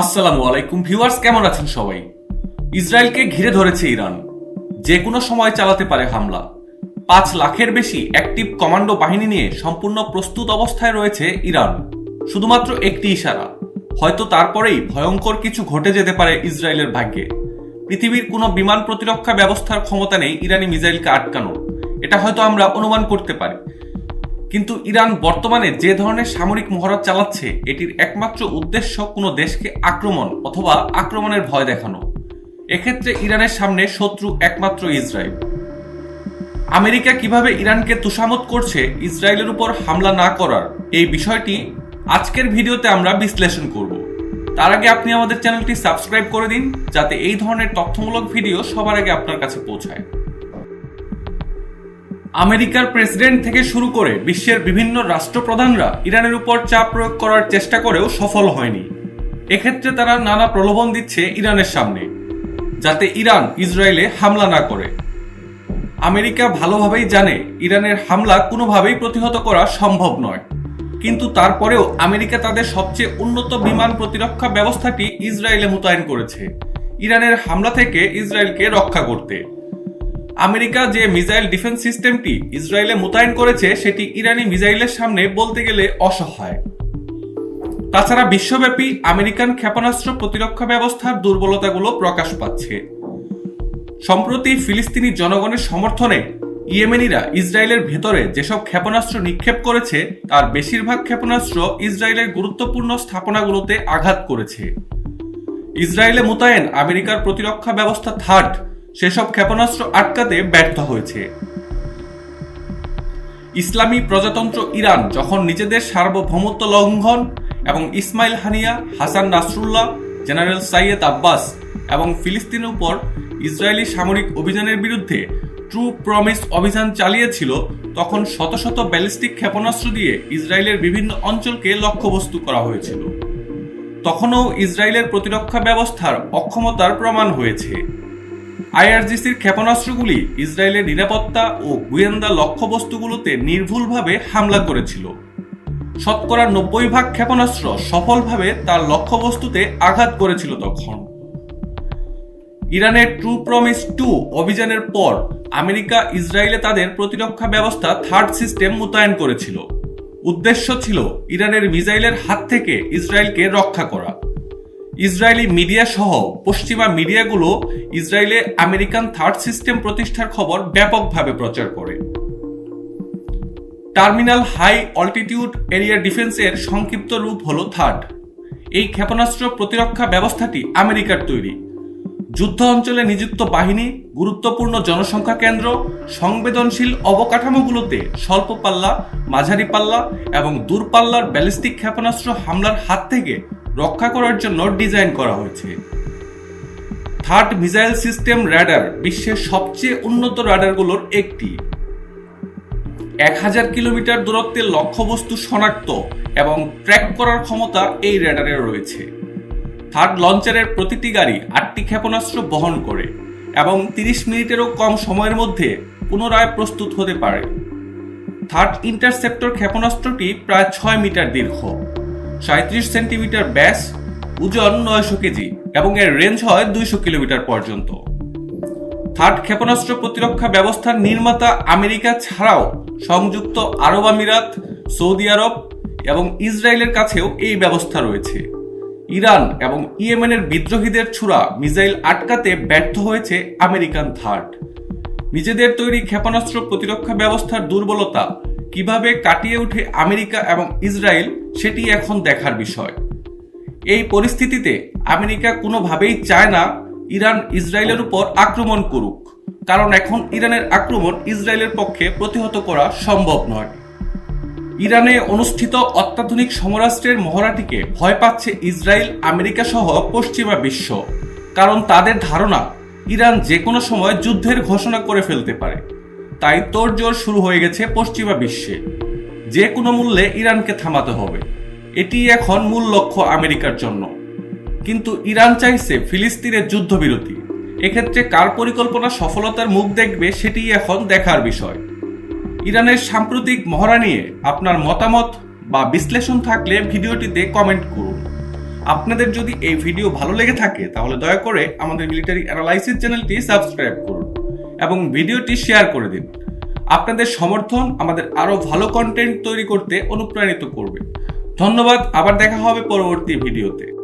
আসসালামু আলাইকুম ভিউয়ার্স, কেমন আছেন সবাই? ইসরায়েলকে ঘিরে ধরেছে ইরান। যে কোনো সময় চালাতে পারে হামলা। পাঁচ লাখের বেশি অ্যাক্টিভ কমান্ডো বাহিনী নিয়ে সম্পূর্ণ প্রস্তুত অবস্থায় রয়েছে ইরান। শুধুমাত্র একটি ইশারা, হয়তো তারপরেই ভয়ঙ্কর কিছু ঘটে যেতে পারে ইসরায়েলের ভাগ্যে। পৃথিবীর কোনো বিমান প্রতিরক্ষা ব্যবস্থার ক্ষমতা নেই ইরানি মিসাইলকে আটকানো এটা হয়তো আমরা অনুমান করতে পারি। কিন্তু ইরান বর্তমানে যে ধরনের সামরিক মহড়া চালাচ্ছে, এটির একমাত্র উদ্দেশ্য কোনো দেশকে আক্রমণ অথবা আক্রমণের ভয় দেখানো। এক্ষেত্রে ইরানের সামনে শত্রু একমাত্র ইসরায়েল। আমেরিকা কীভাবে ইরানকে তুষামত করছে, ইসরায়েলের উপর হামলা না করার, এই বিষয়টি আজকের ভিডিওতে আমরা বিশ্লেষণ করব। তার আগে আপনি আমাদের চ্যানেলটি সাবস্ক্রাইব করে দিন, যাতে এই ধরনের তথ্যমূলক ভিডিও সবার আগে আপনার কাছে পৌঁছায়। আমেরিকার প্রেসিডেন্ট থেকে শুরু করে বিশ্বের বিভিন্ন রাষ্ট্রপ্রধানরা ইরানের উপর চাপ প্রয়োগ করার চেষ্টা করেও সফল হয়নি। এক্ষেত্রে তারা নানা প্রলোভন দিচ্ছে ইরানের সামনে, যাতে ইরান ইসরায়েলে হামলা না করে। আমেরিকা ভালোভাবেই জানে ইরানের হামলা কোনোভাবেই প্রতিহত করা সম্ভব নয়। কিন্তু তারপরেও আমেরিকা তাদের সবচেয়ে উন্নত বিমান প্রতিরক্ষা ব্যবস্থাটি ইসরায়েলে মোতায়েন করেছে। ইরানের হামলা থেকে ইসরায়েলকে রক্ষা করতে। আমেরিকা যে মিসাইল ডিফেন্স সিস্টেমটি ইসরায়েলে মোতায়েন করেছে, সেটি ইরানি মিসাইলের সামনে বলতে গেলে অসহায়। তাছাড়া বিশ্বব্যাপী আমেরিকান ক্ষেপণাস্ত্র প্রতিরক্ষা ব্যবস্থার দুর্বলতাগুলো প্রকাশ পাচ্ছে। সম্প্রতি ফিলিস্তিনি জনগণের সমর্থনে ইয়েমেনিরা ইসরায়েলের ভেতরে যেসব ক্ষেপণাস্ত্র নিক্ষেপ করেছে, তার বেশিরভাগ ক্ষেপণাস্ত্র ইসরায়েলের গুরুত্বপূর্ণ স্থাপনাগুলোতে আঘাত করেছে। ইসরায়েলে মোতায়েন আমেরিকার প্রতিরক্ষা ব্যবস্থা থার্ড সেসব ক্ষেপণাস্ত্র আটকাতে ব্যর্থ হয়েছে। ইসলামী প্রজাতন্ত্র ইরান যখন নিজেদের সার্বভৌমত্ব লঙ্ঘন এবং Ismail Haniyeh, Hasan Nasrullah, general Sayyed Abbas এবং ফিলিস্তিনের উপর ইসরায়েলি সামরিক অভিযানের বিরুদ্ধে ট্রু প্রমিস অভিযান চালিয়েছিল, তখন শত শত ব্যালিস্টিক ক্ষেপণাস্ত্র দিয়ে ইসরায়েলের বিভিন্ন অঞ্চলকে লক্ষ্যবস্তু করা হয়েছিল। তখনও ইসরায়েলের প্রতিরক্ষা ব্যবস্থার অক্ষমতার প্রমাণ হয়েছে। আইআরজিসির ক্ষেপণাস্ত্রগুলি ইসরায়েলের নিরাপত্তা ও গোয়েন্দা লক্ষ্যবস্তুগুলোতে নির্ভুলভাবে হামলা করেছিল। শতকরা নব্বই ভাগ ক্ষেপণাস্ত্র সফলভাবে তার লক্ষ্যবস্তুতে আঘাত করেছিল তখন। ইরানের ট্রু প্রমিস টু অভিযানের পর আমেরিকা ইসরায়েলে তাদের প্রতিরক্ষা ব্যবস্থা থার্ড সিস্টেম মোতায়েন করেছিল। উদ্দেশ্য ছিল ইরানের মিসাইলের হাত থেকে ইসরায়েলকে রক্ষা করা। ইসরায়েলি মিডিয়া সহ পশ্চিমা মিডিয়াগুলো ইসরায়েলে আমেরিকান থার্ড সিস্টেম প্রতিষ্ঠার খবর ব্যাপকভাবে প্রচার করে। টার্মিনাল হাই অল্টিটিউড এরিয়া ডিফেন্সের সংক্ষিপ্ত রূপ হল থার্ড। এই ক্ষেপণাস্ত্র প্রতিরক্ষা ব্যবস্থাটি আমেরিকার তৈরি। যুদ্ধ অঞ্চলে নিযুক্ত বাহিনী, গুরুত্বপূর্ণ জনসংখ্যা কেন্দ্র, সংবেদনশীল অবকাঠামোগুলোতে স্বল্প পাল্লা মাঝারি পাল্লা এবং দূরপাল্লার ব্যালিস্টিক ক্ষেপণাস্ত্র হামলার হাত থেকে রক্ষা করার জন্য ডিজাইন করা হয়েছে। থার্ড মিসাইল সিস্টেম র্যাডার বিশ্বের সবচেয়ে উন্নত র্যাডারগুলোর একটি। এক হাজার কিলোমিটার দূরত্বের লক্ষ্যবস্তু শনাক্ত এবং ট্র্যাক করার ক্ষমতা এই র্যাডারে রয়েছে। থার্ড লঞ্চারের প্রতিটি গাড়ি আটটি ক্ষেপণাস্ত্র বহন করে এবং তিরিশ মিনিটেরও কম সময়ের মধ্যে পুনরায় প্রস্তুত হতে পারে। থার্ড ইন্টারসেপ্টর ক্ষেপণাস্ত্রটি প্রায় ছয় মিটার দীর্ঘ। সাঁত্রিশ সেন্টিমিটার ব্যাস, ওজন নয়শো কেজি এবং এর রেঞ্জ হয় দুইশো কিলোমিটার পর্যন্ত। থার্ড ক্ষেপণাস্ত্র প্রতিরক্ষা ব্যবস্থার নির্মাতা আমেরিকা ছাড়াও সংযুক্ত আরব আমিরাত, সৌদি আরব এবং ইসরায়েলের কাছেও এই ব্যবস্থা রয়েছে। ইরান এবং ইয়েমেনের বিদ্রোহীদের ছোড়া মিসাইল আটকাতে ব্যর্থ হয়েছে আমেরিকান থার্ড। নিজেদের তৈরি ক্ষেপণাস্ত্র প্রতিরক্ষা ব্যবস্থার দুর্বলতা কীভাবে কাটিয়ে উঠে আমেরিকা এবং ইসরায়েল সেটি এখন দেখার বিষয়। এই পরিস্থিতিতে আমেরিকা কোনোভাবেই চায় না ইরান ইসরায়েলের উপর আক্রমণ করুক, কারণ এখন ইরানের আক্রমণ ইসরায়েলের পক্ষে প্রতিহত করা সম্ভব নয়। ইরানে অনুষ্ঠিত অত্যাধুনিক সমরাষ্ট্রের মহড়াটিকে ভয় পাচ্ছে ইসরায়েল, আমেরিকা সহ পশ্চিমা বিশ্ব, কারণ তাদের ধারণা ইরান যে কোনো সময় যুদ্ধের ঘোষণা করে ফেলতে পারে। তাই তোড়জোড় শুরু হয়ে গেছে পশ্চিমা বিশ্বে। যে কোনো মূল্যে ইরানকে থামাতে হবে। এটি এখন মূল লক্ষ্য আমেরিকার জন্য। কিন্তু ইরান চাইছে ফিলিস্তিনের যুদ্ধবিরতি। এক্ষেত্রে কার পরিকল্পনা সফলতার মুখ দেখবে সেটি এখন দেখার বিষয়। ইরানের সাম্প্রতিক মহড়া নিয়ে আপনার মতামত বা বিশ্লেষণ থাকলে ভিডিওটিতে কমেন্ট করুন। আপনাদের যদি এই ভিডিও ভালো লেগে থাকে তাহলে দয়া করে আমাদের মিলিটারি অ্যানালাইসিস চ্যানেলটি সাবস্ক্রাইব করুন। এবং ভিডিওটি শেয়ার করে দিন। আপনাদের সমর্থন আমাদের আরও ভালো কন্টেন্ট তৈরি করতে অনুপ্রাণিত করবে। ধন্যবাদ, আবার দেখা হবে পরবর্তী ভিডিওতে।